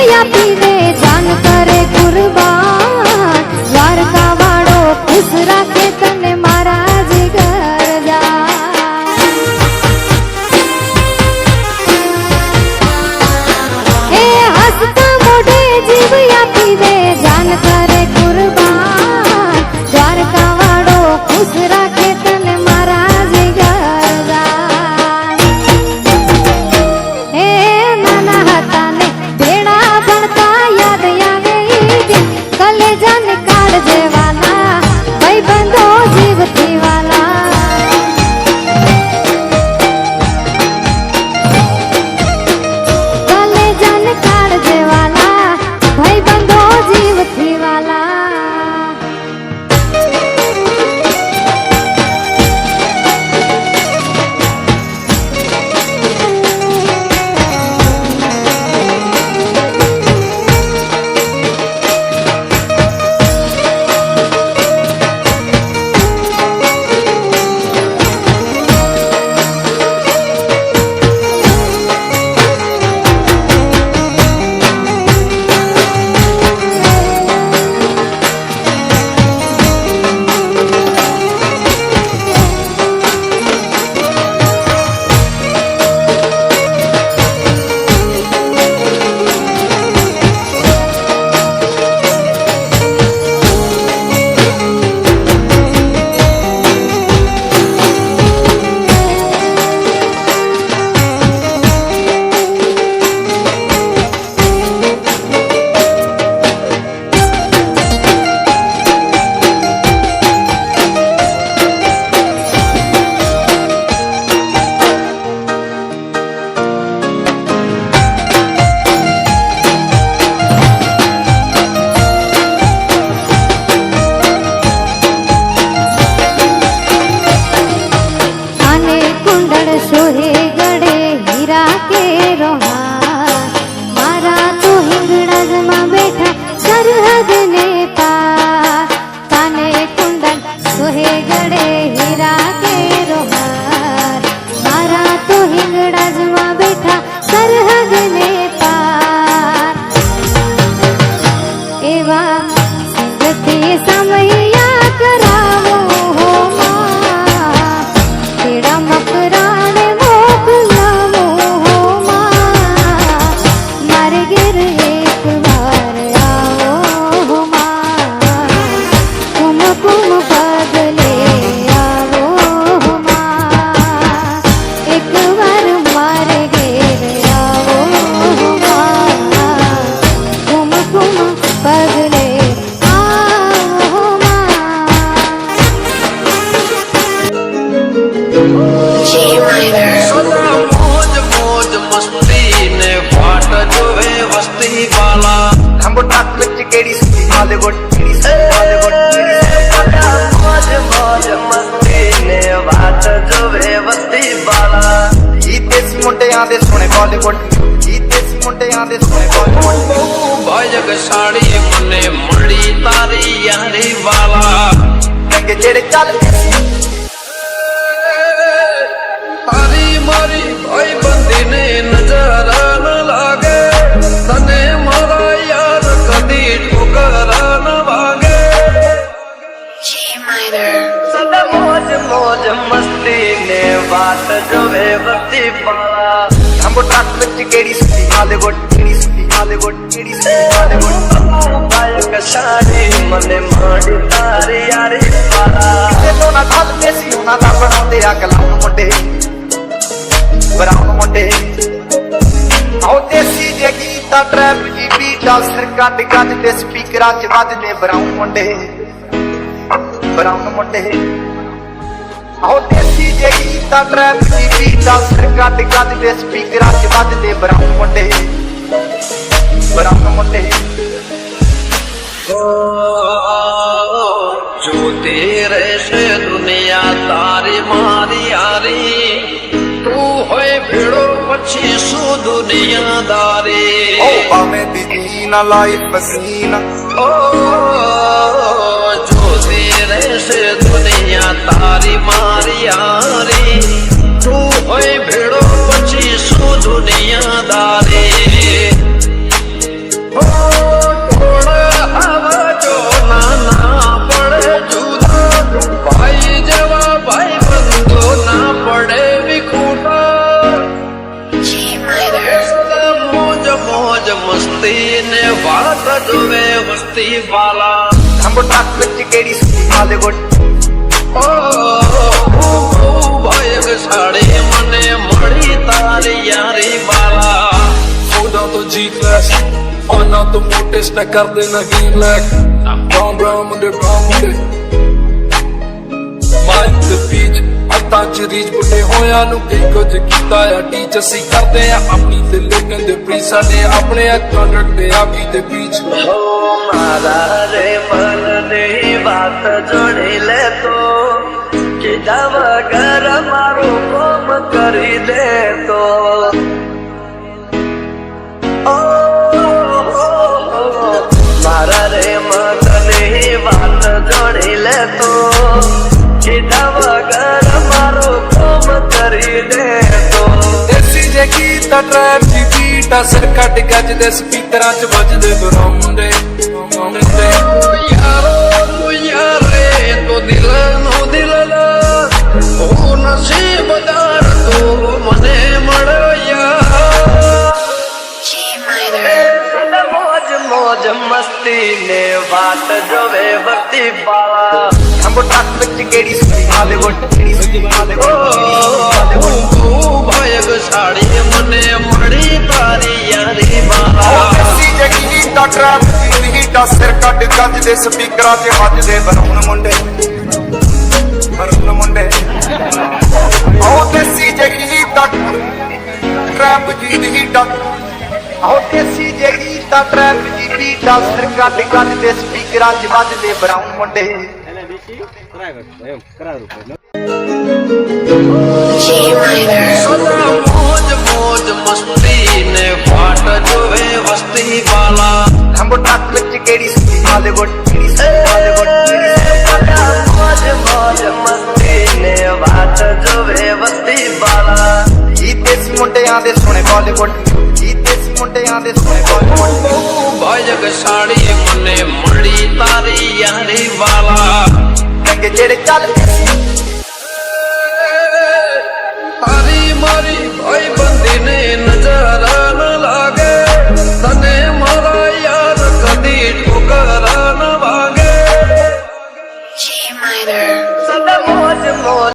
ella pide મસ્તી વાલા ખંભો ટાક વચ્ચે કેડી સુતી માલે ગોટ ਮੁੰਡਿਆਂ ਦੇ ਸੋਹਣੇ ਬਾਲੀਵੁੱਡ। ਜੀਤੇ ਸੀ ਮੁੰਡਿਆਂ ਦੇ ਸੋਹਣੇ ਬਾਲੀਵੁੱਡ। ਬਾਜਗ ਸਾੜੀ ਮੁੰਨੇ ਮੁੰਡੀ ਤਾਰੀ ਯਾਰੀ ਵਾਲਾ। ਕੰਗੇ ਜਿਹੜੇ ਚੱਲਦੇ ਸੀ। ਤਾਰੀ ਮਾਰੀ ਕੋਈ ਬੰਦੇ ਨੇ ਨਜ਼ਾਰਾ। ਚ ਕਿਹੜੀ ਸੁਣੀ ਹਾਲੀਵੁੱਡ ਕਿਹੜੀ ਸੁਣੀ ਹਾਲੀਵੁੱਡ ਕਿਹੜੀ ਸੁਣੀ ਹਾਲੀਵੁੱਡ ਗੱਲ ਕਸ਼ਾਨੇ ਮਨੇ ਮਾੜੇ ਤਾਰ ਯਾਰ। ਵਾਲਾ ਤੇ ਤੋਂ ਨਾ ਖੱਲਦੇ ਸੀ, ਉਹਨਾਂ ਦਾ ਬਣਾਉਂਦੇ ਆ ਕਲਾਉਣ ਮੁੰਡੇ। ਬਰਾਉਣ ਮੁੰਡੇ। ਆਉ ਦੇਸੀ ਜੇ ਗੀਤਾ ਟ੍ਰੈਪ ਜੀ ਬੀਟ ਆ, ਸਿਰ ਕੱਢ ਕੱਢ ਤੇ ਸਪੀਕਰਾਂ 'ਚ ਵੱਜਦੇ ਬਰਾਉਣ ਮੁੰਡੇ। ਬਰਾਉਣ ਮੁੰਡੇ। ਆਹੋ ਦੇਸੀ ਜੇ ਕੀਤਾ ਟ੍ਰੈਪ ਦੀ ਬੀਟ ਦਾ ਸਿਰ ਕੱਟ ਕੱਟ ਦੇ ਸਪੀਕਰਾਂ 'ਚ ਵੱਜਦੇ ਬਰਾਉਂ ਮੁੰਡੇ। ਬਰਾਉਂ ਮੁੰਡੇ। ਜੋ ਤੇਰੇ ਸੇ ਦੁਨੀਆ ਤਾਰੇ ਮਾਰੀ ਆਰੀ ਤੂੰ ਹੋਏ ਭੇੜੋ ਪੱਛੀ ਸੋ ਦੁਨੀਆਦਾਰੀ। ਓ ਭਾਵੇਂ ਦੀ ਨਾ ਲਾਈ ਪਸੀਨਾ। ਓ મારિયા રે તું હોય ભેડો પછી શું દુનિયાદારે ਮਸਤੀ ਨੇ ਵਾਲਾ ਜੋ ਮੈਂ ਮਸਤੀ ਵਾਲਾ। ਥੰਬ ਟੱਕ ਵਿੱਚ ਕਿਹੜੀ ਸੁਣੀ ਵਾਲੇ ਗੋਟ? ਉਹਨਾਂ ਤੋਂ ਮੋਟੇ ਸਟੈਕ ਕਰਦੇ ਨਾ ਗੇਮ ਲੈਕ ਬਰਾਉਨ ਬਰਾਉਨ ਮੁੰਡੇ ਬਰਾਉਨ ਮੁੰਡੇ ਮਾਈਂਡ ਤੇ ਪੀਚ ਅੱਤਾਂ ਚ ਰੀਜ ਬੁੱਢੇ ਹੋਇਆ ਨੂੰ ਕੀ ਕੁਝ ਕੀਤਾ ਆ ਟੀਚ ਅਸੀਂ ਕਰਦੇ ਆ ਆਪਣੀ ਤੇ ਲੋਕਾਂ ਦੇ ਪ੍ਰੀ ਸਾਡੇ ਆਪਣੇ ਅੱਖਾਂ ਰੱਖਦੇ ਆਪੀ ਤੇ ਪੀਚ ਹੋ ਮਾਰਾ ਰੇ ਮਨ ਨੇ ਬਾਤ ਜੋੜੇ ਲੈ ਤੋ। કીધા વગર મારું કોમ કરી દે તો ઓ, મારા રે મનની વાત જોડી લે તો કીધા વગર મારું કોમ કરી દે તો ਦੇਸੀ ਜੇ ਗੀਤ ਆ ਟਰੈਪ ਦੀ ਬੀਟ ਆ ਸਿਰ ਕੱਟ ਗੱਜ ਦੇ ਸਪੀਕਰਾਂ ਚ ਵੱਜਦੇ ਬਰਾਉਂਡੇ ਬਰਾਉਂਡੇ યારો તું યારે તો ਦੇ ਬਾਲਾ ਹੰਬੋ ਟੱਕ ਵਿੱਚ ਕਿਹੜੀ ਸੁਣੀ ਹਾਲੀਵੁੱਡ ਕਿਹੜੀ ਸੁਣੀ ਹਾਲੀਵੁੱਡ ਤੂੰ ਭਾਇਗ ਸਾੜੀ ਮਨੇ ਮੜੀ ਤਾਰੀ ਯਾਰੀ ਬਾਲਾ ਅਸੀਂ ਜਗੀ ਦਾ ਟਰੈਪ ਨਹੀਂ ਦਾ ਸਿਰ ਕੱਢ ਗੱਜ ਦੇ ਸਪੀਕਰਾਂ ਤੇ ਵੱਜਦੇ ਬਰੂਨ ਮੁੰਡੇ ਬਰੂਨ ਮੁੰਡੇ ਆਓ ਦੇਸੀ ਜਗੀ ਦਾ ਟਰੈਪ ਜੀ ਨਹੀਂ ਦਾ ਆਓ ਦੇਸੀ ਜਗੀ ਤਾਂ ਟ੍ਰੈਫਿਕ ਜੀਪੀ ਡਾਸਰ ਕੱਢ ਕੱਢ ਦੇ ਸਪੀਕਰਾਂ 'ਚ ਵੱਜਦੇ ਬਰਾਉਨ ਮੁੰਡੇ ਮੋਜ ਮੋਜ ਮਸਤੀ ਨੇ ਫਾਟ ਜੋਵੇ ਵਸਤੀ ਵਾਲਾ ਖੰਭ ਟੱਕ ਵਿੱਚ ਕਿਹੜੀ ਸੀ ਹਾਲੀਵੁੱਡ ਕਿਹੜੀ ਸੀ ਹਾਲੀਵੁੱਡ ਕਿਹੜੀ ਸੀ ਮੋਜ ਮੋਜ ਮਸਤੀ ਨੇ ਫਾਟ ਜੋਵੇ ਵਸਤੀ ਵਾਲਾ ਜੀਤੇ ਸੀ ਮੁੰਡਿਆਂ ਦੇ ਸੋਹਣੇ ਬਾਲੀਵੁੱਡ ਮੁੰਡਿਆਂ ਦੇ ਸੋਹਣੇ ਬਾਜ ਬਾਜ ਗਸਾੜੀਏ ਮੁੰਨੇ ਮੁੰਡੀ ਤਾਰੀ ਯਾਰੀ ਵਾਲਾ। ਰੰਗ ਜਿਹੜੇ ਚੱਲਦੇ